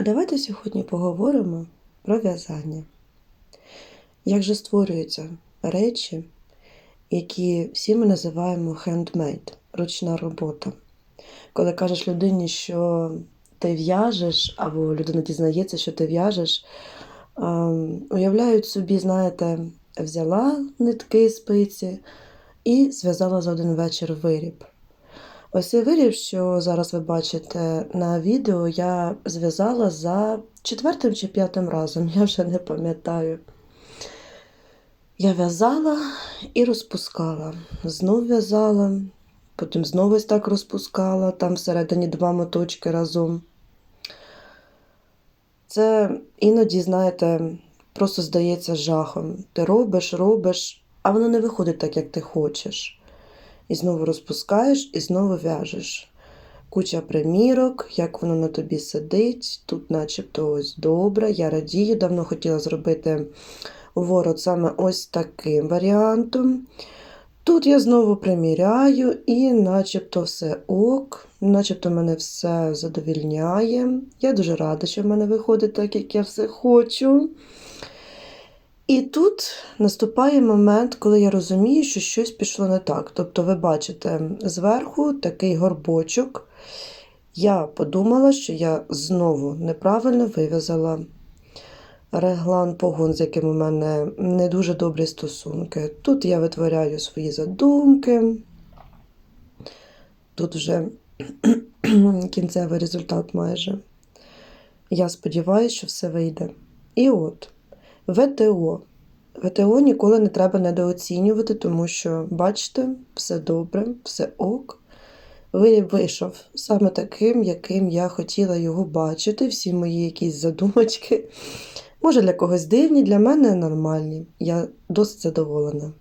А давайте сьогодні поговоримо про в'язання. Як же створюються речі, які всі ми називаємо handmade, ручна робота. Коли кажеш людині, що ти в'яжеш, або людина дізнається, що ти в'яжеш, ем, уявляють собі, знаєте, взяла нитки, спиці і зв'язала за один вечір виріб. Ось цей виріб, що зараз ви бачите на відео, я зв'язала за четвертим чи п'ятим разом, я вже не пам'ятаю. Я в'язала і розпускала. Знов в'язала, потім знову ось так розпускала, там всередині два моточки разом. Це іноді, знаєте, просто здається жахом. Ти робиш, робиш, а воно не виходить так, як ти хочеш. І знову розпускаєш, і знову в'яжеш. Куча примірок, як воно на тобі сидить. Тут, начебто, ось добре. Я радію, давно хотіла зробити ворот саме ось таким варіантом. Тут я знову приміряю, і начебто все ок, начебто мене все задовільняє. Я дуже рада, що в мене виходить так, як я все хочу. І тут наступає момент, коли я розумію, що щось пішло не так. Тобто, ви бачите зверху такий горбочок. Я подумала, що я знову неправильно вив'язала реглан погон, з яким у мене не дуже добрі стосунки. Тут я витворяю свої задумки. Тут вже кінцевий результат майже. Я сподіваюся, що все вийде. І от. ВТО. ВТО ніколи не треба недооцінювати, тому що, бачите, все добре, все ок. Ви вийшов саме таким, яким я хотіла його бачити. Всі мої якісь задумочки. Може, для когось дивні, для мене нормальні. Я досить задоволена.